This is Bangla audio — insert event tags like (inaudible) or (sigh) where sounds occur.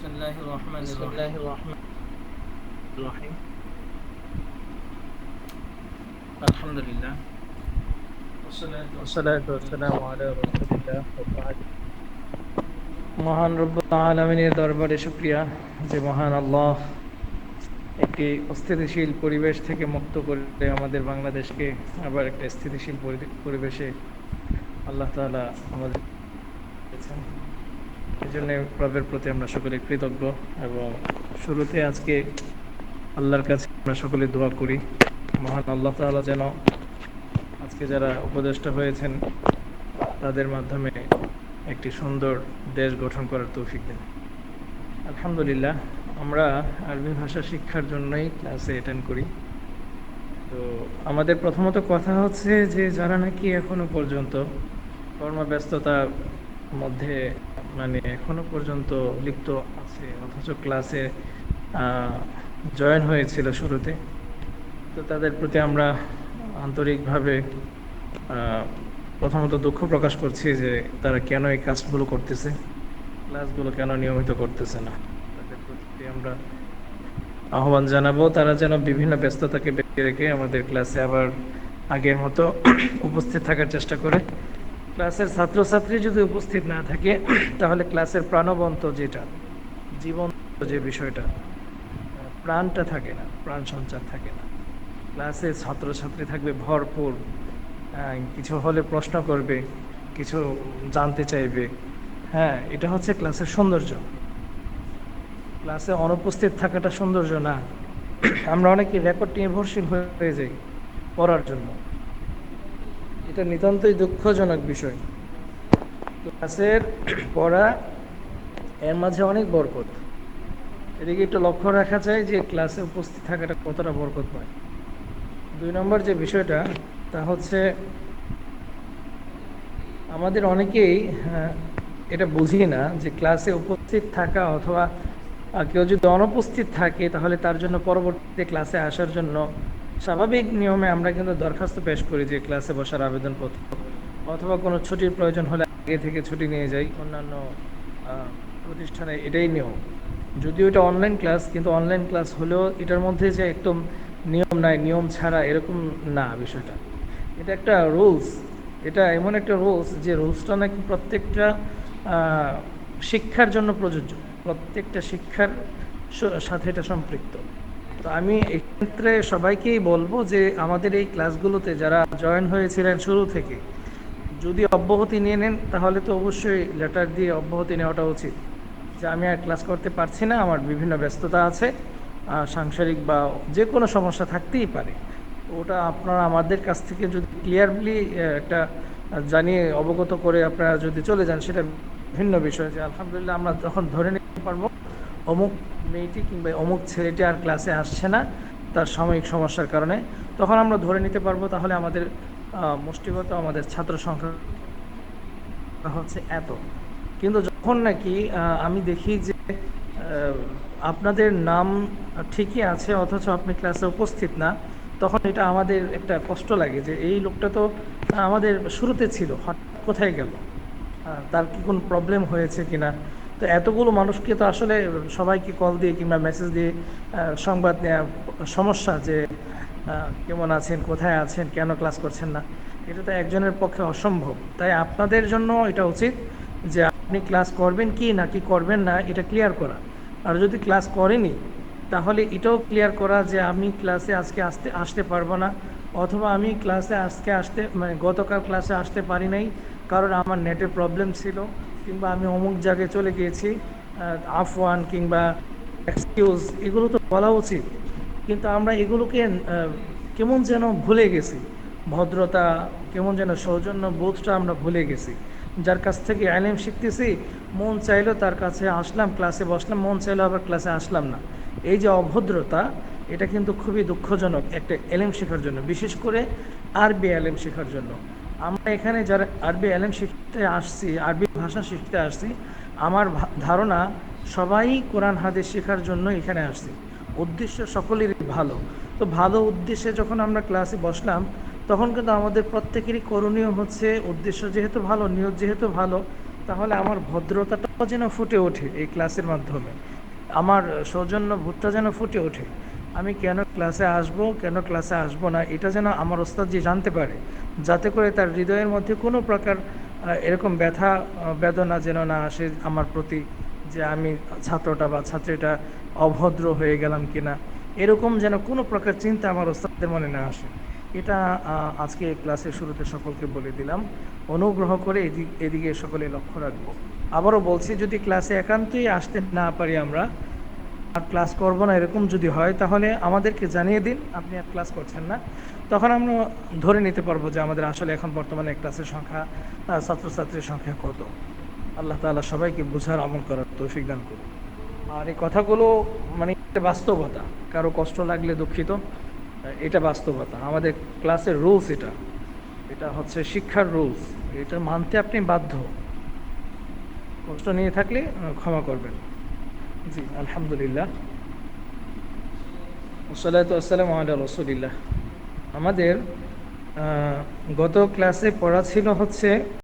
বিসমিল্লাহির রহমানির রহিম। আলহামদুলিল্লাহ। মহান রব্বুল আলমিনের দরবারে শুক্রিয়া যে মহান আল্লাহ একটি অস্থিতিশীল পরিবেশ থেকে মুক্ত করে আমাদের বাংলাদেশকে আবার একটা স্থিতিশীল পরিবেশে আল্লাহ তালা আমাদের জন্য রবের প্রতি আমরা সকলে কৃতজ্ঞ এবং শুরুতে আজকে আল্লাহর কাছে আমরা সকলে দোয়া করি। মহান আল্লাহ তাআলা যেন আজকে যারা উপদেষ্টা হয়েছেন, তাদের মাধ্যমে একটি সুন্দর দেশ গঠন করার তৌফিক দেন। আলহামদুলিল্লাহ, আমরা আরবি ভাষা শিক্ষার জন্যই ক্লাসে অ্যাটেন্ড করি। তো আমাদের প্রথমত কথা হচ্ছে যে, যারা নাকি এখনও পর্যন্ত কর্মব্যস্ততার মধ্যে মানে এখনও পর্যন্ত লিপ্ত আছে, অথচ ক্লাসে জয়েন হয়েছিল শুরুতে। তো তাদের প্রতি আমরা আন্তরিকভাবে প্রথমত দুঃখ প্রকাশ করছি যে তারা কেন এই কাজগুলো করতেছে? ক্লাসগুলো কেন নিয়মিত করতেছে না? তাদের প্রতি আমরা আহ্বান জানাব, তারা যেন বিভিন্ন ব্যস্ততাকে বেঁচে রেখে আমাদের ক্লাসে আবার আগের মতো উপস্থিত থাকার চেষ্টা করে। ক্লাসের ছাত্রছাত্রী যদি উপস্থিত না থাকে (clears throat) তাহলে ক্লাসের প্রাণবন্ত যেটা জীবন যে বিষয়টা প্রাণটা থাকে না প্রাণ সঞ্চার থাকে না। ক্লাসে ছাত্রছাত্রী থাকবে ভরপুর আহ, কিছু হলে প্রশ্ন করবে কিছু জানতে চাইবে। হ্যাঁ এটা হচ্ছে ক্লাসের সৌন্দর্য। ক্লাসে অনুপস্থিত থাকাটা সৌন্দর্য না। (clears throat) আমরা অনেকে রেকর্ড নির্ভরশীল হয়ে যাই পড়ার জন্য। এটা নিতান্তই দুঃখজনক বিষয়। ক্লাসের পড়া এর মাঝে অনেক বরকত। এদিকে একটু লক্ষ্য রাখা যায় যে ক্লাসে উপস্থিত থাকাটা কতটা বরকত পায় দুই নম্বর যে বিষয়টা তা হচ্ছে আমাদের অনেকেই আহ, এটা বুঝি না যে ক্লাসে উপস্থিত থাকা অথবা কেউ যদি অনুপস্থিত থাকে তাহলে তার জন্য পরবর্তীতে ক্লাসে আসার জন্য স্বাভাবিক নিয়মে আমরা কিন্তু দরখাস্ত পেশ করি যে ক্লাসে বসার আবেদনপত্র অথবা কোনো ছুটির প্রয়োজন হলে আগে থেকে ছুটি নিয়ে যাই। অন্যান্য প্রতিষ্ঠানে এটাই নিয়ম। যদিও এটা অনলাইন ক্লাস, কিন্তু অনলাইন ক্লাস হলেও এটার মধ্যে যে একদম নিয়ম নাই, নিয়ম ছাড়া এরকম না বিষয়টা। এটা একটা রুলস। এটা এমন একটা রুলস যে রুলসটা নাকি প্রত্যেকটা শিক্ষার জন্য প্রযোজ্য। প্রত্যেকটা শিক্ষার সাথে এটা সম্পৃক্ত। তো আমি এক্ষেত্রে সবাইকেই বলব যে আমাদের এই ক্লাসগুলোতে যারা জয়েন হয়েছিলেন শুরু থেকে, যদি অব্যাহতি নিয়ে নেন, তাহলে তো অবশ্যই লেটার দিয়ে অব্যাহতি নেওয়াটা উচিত। যে আমি আর ক্লাস করতে পারছি না, আমার বিভিন্ন ব্যস্ততা আছে সাংসারিক বা যে কোনো সমস্যা থাকতেই পারে। ওটা আপনারা আমাদের কাছ থেকে যদি ক্লিয়ারলি একটা জানিয়ে অবগত করে আপনারা যদি চলে যান, সেটা ভিন্ন বিষয় যে আলহামদুলিল্লাহ আমরা যখন ধরে নিতে পারব অমুক মেয়েটি কিংবা অমুক ছেলেটি আর ক্লাসে আসছে না, তার সাময়িক সমস্যার কারণে। তখন আমরা ধরে নিতে পারব তাহলে আমাদের মুষ্টিগত আমাদের ছাত্র সংখ্যা হচ্ছে এত। কিন্তু যখন নাকি আমি দেখি যে আপনাদের নাম ঠিকই আছে, অথচ আপনি ক্লাসে উপস্থিত না, তখন এটা আমাদের একটা কষ্ট লাগে যে এই লোকটা তো আমাদের শুরুতে ছিল, হঠাৎ কোথায় গেল? তার কি কোনো প্রবলেম হয়েছে কিনা? তো এতগুলো মানুষকে তো আসলে সবাইকে কল দিয়ে কিংবা মেসেজ দিয়ে সংবাদ নেওয়া সমস্যা যে কেমন আছেন, কোথায় আছেন, কেন ক্লাস করছেন না, এটা তো একজনের পক্ষে অসম্ভব। তাই আপনাদের জন্য এটা উচিত যে আপনি ক্লাস করবেন কি নাকি করবেন না, এটা ক্লিয়ার করা। আর যদি ক্লাস করেনি তাহলে এটাও ক্লিয়ার করা যে আমি ক্লাসে আজকে আসতে আসতে পারব না, অথবা আমি ক্লাসে আজকে আসতে মানে গতকাল ক্লাসে আসতে পারি নাই, কারণ আমার নেটের প্রবলেম ছিল। কিংবা আমি অমুক জায়গায় চলে গিয়েছি আফওয়ান কিংবা এক্সকিউজ, এগুলো তো বলা উচিত। কিন্তু আমরা এগুলোকে কেমন যেন ভুলে গেছি। ভদ্রতা, কেমন যেন সৌজন্য বোধটা আমরা ভুলে গেছি। যার কাছ থেকে আইলেম শিখতেছি, মন চাইলো তার কাছে আসলাম, ক্লাসে বসলাম, মন চাইলো আবার ক্লাসে আসলাম না। এই যে অভদ্রতা, এটা কিন্তু খুবই দুঃখজনক একটা এলেম শেখার জন্য, বিশেষ করে আরবি এলেম শেখার জন্য। আমরা এখানে যারা আরবি এলেম শিখতে আসছি, আরবি ভাষা শিখতে আসছি, আমার ধারণা সবাই কোরআন, হাদিস শেখার জন্য এখানে আসছি। উদ্দেশ্য সকলেরই ভালো। তো ভালো উদ্দেশ্যে যখন আমরা ক্লাসে বসলাম, তখন কিন্তু আমাদের প্রত্যেকেরই করণীয় হচ্ছে, উদ্দেশ্য যেহেতু ভালো, নিয়ত যেহেতু ভালো, তাহলে আমার ভদ্রতাটাও যেন ফুটে ওঠে এই ক্লাসের মাধ্যমে। আমার সৌজন্য বোধটা যেন ফুটে ওঠে। আমি কেন ক্লাসে আসব, কেন ক্লাসে আসব না? এটা যেন আমার ওস্তাদজি জানতে পারে। যাতে করে তার হৃদয়ের মধ্যে কোনো প্রকার এরকম ব্যথা বেদনা যেন না আসে আমার প্রতি, যে আমি ছাত্রটা বা ছাত্রীটা অভদ্র হয়ে গেলাম কিনা। এরকম যেন কোনো প্রকার চিন্তা আমার ওস্তাদের মনে না আসে। এটা আজকে ক্লাসের শুরুতে সকলকে বলে দিলাম। অনুগ্রহ করে এদিক এদিকে সকলে লক্ষ্য রাখব। আবারও বলছি, যদি ক্লাসে একান্তই আসতে না পারি আমরা আর ক্লাস করব না, এরকম যদি হয়, তাহলে আমাদেরকে জানিয়ে দিন, আপনি আর ক্লাস করছেন না। তখন আমরা ধরে নিতে পারব যে আমাদের আসলে এখন বর্তমানে ক্লাসের সংখ্যা ছাত্রছাত্রীর সংখ্যা কত। আল্লাহ তাআলা সবাইকে বোঝার আমল করার তৌফিক দান করুন। আর এই কথাগুলো মানে বাস্তবতা। কারও কষ্ট লাগলে দুঃখিত, এটা বাস্তবতা। আমাদের ক্লাসের রুলস এটা। এটা হচ্ছে শিক্ষার রুলস এটা মানতে আপনি বাধ্য। কষ্ট নিয়ে থাকলে ক্ষমা করবেন। জি আলহামদুলিল্লাহ। ওসালাত আসসালাম আল্লাহ রসুলিল্লাহ। আমাদের গত ক্লাসে পড়া ছিল হচ্ছে